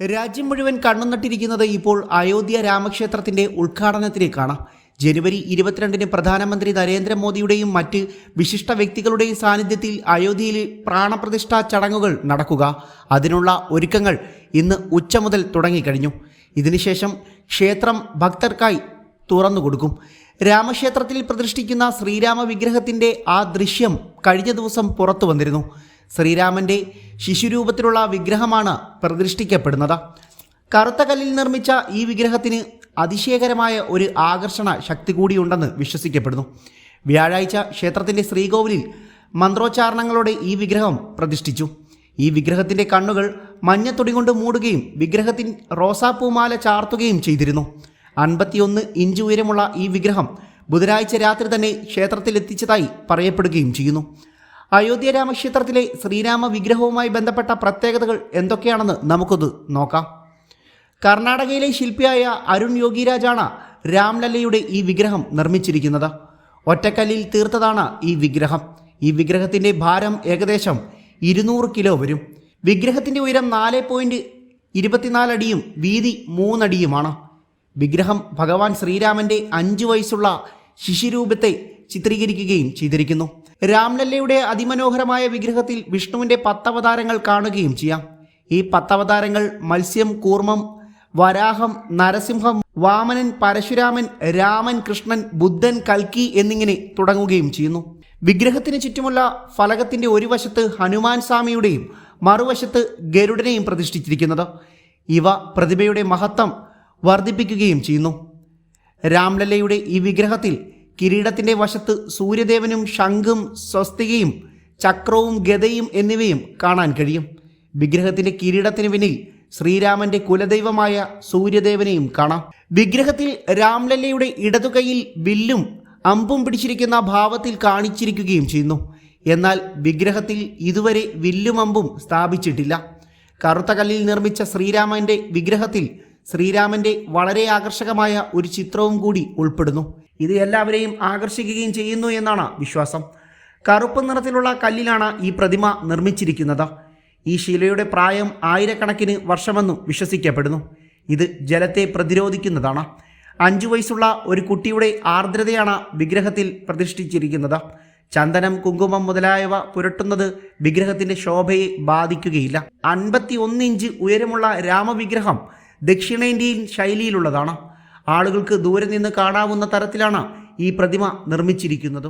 രാജ്യം മുഴുവൻ കണ്ണുനട്ടിരിക്കുന്നത് ഇപ്പോൾ അയോധ്യ രാമക്ഷേത്രത്തിന്റെ ഉദ്ഘാടനത്തിലേക്കാണ്. ജനുവരി ഇരുപത്തിരണ്ടിന് പ്രധാനമന്ത്രി നരേന്ദ്രമോദിയുടെയും മറ്റ് വിശിഷ്ട വ്യക്തികളുടെയും സാന്നിധ്യത്തിൽ അയോധ്യയിൽ പ്രാണപ്രതിഷ്ഠാ ചടങ്ങുകൾ നടക്കുക. അതിനുള്ള ഒരുക്കങ്ങൾ ഇന്ന് ഉച്ച മുതൽ തുടങ്ങിക്കഴിഞ്ഞു. ഇതിനുശേഷം ക്ഷേത്രം ഭക്തർക്കായി തുറന്നു കൊടുക്കും രാമക്ഷേത്രത്തിൽ പ്രതിഷ്ഠിക്കുന്ന ശ്രീരാമ വിഗ്രഹത്തിന്റെ ആ ദൃശ്യം കഴിഞ്ഞ ദിവസം പുറത്തു വന്നിരുന്നു ശ്രീരാമന്റെ ശിശുരൂപത്തിലുള്ള വിഗ്രഹമാണ് പ്രതിഷ്ഠിക്കപ്പെടുന്നത്. കറുത്ത കല്ലിൽ നിർമ്മിച്ച ഈ വിഗ്രഹത്തിന് അതിശയകരമായ ഒരു ആകർഷണ ശക്തി കൂടിയുണ്ടെന്ന് വിശ്വസിക്കപ്പെടുന്നു. വ്യാഴാഴ്ച ക്ഷേത്രത്തിന്റെ ശ്രീകോവിലിൽ മന്ത്രോച്ചാരണങ്ങളോടെ ഈ വിഗ്രഹം പ്രതിഷ്ഠിച്ചു. ഈ വിഗ്രഹത്തിന്റെ കണ്ണുകൾ മഞ്ഞത്തുടി കൊണ്ട് മൂടുകയും വിഗ്രഹത്തിൻ റോസാപ്പൂമാല ചാർത്തുകയും ചെയ്തിരുന്നു. അൻപത്തിയൊന്ന് ഇഞ്ച് ഉയരമുള്ള ഈ വിഗ്രഹം ബുധനാഴ്ച രാത്രി തന്നെ ക്ഷേത്രത്തിൽ എത്തിച്ചതായി പറയപ്പെടുകയും ചെയ്യുന്നു. അയോധ്യ രാമക്ഷേത്രത്തിലെ ശ്രീരാമ വിഗ്രഹവുമായി ബന്ധപ്പെട്ട പ്രത്യേകതകൾ എന്തൊക്കെയാണെന്ന് നമുക്കൊന്ന് നോക്കാം. കർണാടകയിലെ ശില്പിയായ അരുൺ യോഗിരാജാണ് രാംലല്ലയുടെ ഈ വിഗ്രഹം നിർമ്മിച്ചിരിക്കുന്നത്. ഒറ്റക്കല്ലിൽ തീർത്തതാണ് ഈ വിഗ്രഹം. ഈ വിഗ്രഹത്തിന്റെ ഭാരം ഏകദേശം ഇരുന്നൂറ് കിലോ വരും. വിഗ്രഹത്തിന്റെ ഉയരം നാല് പോയിന്റ് ഇരുപത്തിനാലടിയും വീതി മൂന്നടിയുമാണ് വിഗ്രഹം ഭഗവാൻ ശ്രീരാമന്റെ അഞ്ചു വയസ്സുള്ള ശിശുരൂപത്തെ ചിത്രീകരിക്കുകയും ചെയ്തിരിക്കുന്നു. രാംലല്ലയുടെ അതിമനോഹരമായ വിഗ്രഹത്തിൽ വിഷ്ണുവിന്റെ പത്തവതാരങ്ങൾ കാണുകയും ചെയ്യാം. ഈ പത്തവതാരങ്ങൾ മത്സ്യം കൂർമ്മം വരാഹം നരസിംഹം വാമനൻ പരശുരാമൻ രാമൻ കൃഷ്ണൻ ബുദ്ധൻ കൽക്കി എന്നിങ്ങനെ തുടങ്ങുകയും ചെയ്യുന്നു. വിഗ്രഹത്തിന് ചുറ്റുമുള്ള ഫലകത്തിന്റെ ഒരു വശത്ത് ഹനുമാൻ സ്വാമിയുടെയും മറുവശത്ത് ഗരുഡനെയും പ്രതിഷ്ഠിച്ചിരിക്കുന്നത്. ഇവ പ്രതിഭയുടെ മഹത്വം വർദ്ധിപ്പിക്കുകയും ചെയ്യുന്നു. രാംലല്ലയുടെ ഈ വിഗ്രഹത്തിൽ കിരീടത്തിന്റെ വശത്ത് സൂര്യദേവനും ശംഖും സ്വസ്തികയും ചക്രവും ഗതയും എന്നിവയും കാണാൻ കഴിയും. വിഗ്രഹത്തിന്റെ കിരീടത്തിന് പിന്നിൽ ശ്രീരാമന്റെ കുലദൈവമായ സൂര്യദേവനെയും കാണാം. വിഗ്രഹത്തിൽ രാംലല്ലയുടെ ഇടതുകൈയിൽ വില്ലും അമ്പും പിടിച്ചിരിക്കുന്ന ഭാവത്തിൽ കാണിച്ചിരിക്കുകയും ചെയ്യുന്നു. എന്നാൽ വിഗ്രഹത്തിൽ ഇതുവരെ വില്ലും അമ്പും സ്ഥാപിച്ചിട്ടില്ല. കറുത്ത കല്ലിൽ നിർമ്മിച്ച ശ്രീരാമന്റെ വിഗ്രഹത്തിൽ ശ്രീരാമന്റെ വളരെ ആകർഷകമായ ഒരു ചിത്രവും കൂടി ഉൾപ്പെടുന്നു. ഇത് എല്ലാവരെയും ആകർഷിക്കുകയും ചെയ്യുന്നു എന്നാണ് വിശ്വാസം. കറുപ്പ് നിറത്തിലുള്ള കല്ലിലാണ് ഈ പ്രതിമ നിർമ്മിച്ചിരിക്കുന്നത്. ഈ ശിലയുടെ പ്രായം ആയിരക്കണക്കിന് വർഷമെന്നും വിശ്വസിക്കപ്പെടുന്നു. ഇത് ജലത്തെ പ്രതിരോധിക്കുന്നതാണ്. അഞ്ചു വയസ്സുള്ള ഒരു കുട്ടിയുടെ ആർദ്രതയാണ് വിഗ്രഹത്തിൽ പ്രതിഷ്ഠിച്ചിരിക്കുന്നത്. ചന്ദനം കുങ്കുമം മുതലായവ പുരട്ടുന്നത് വിഗ്രഹത്തിന്റെ ശോഭയെ ബാധിക്കുകയില്ല. അൻപത്തി ഇഞ്ച് ഉയരമുള്ള രാമവിഗ്രഹം ദക്ഷിണേന്ത്യൻ ശൈലിയിലുള്ളതാണ്. ആളുകൾക്ക് ദൂരെ നിന്ന് കാണാവുന്ന തരത്തിലാണ് ഈ പ്രതിമ നിർമ്മിച്ചിരിക്കുന്നത്.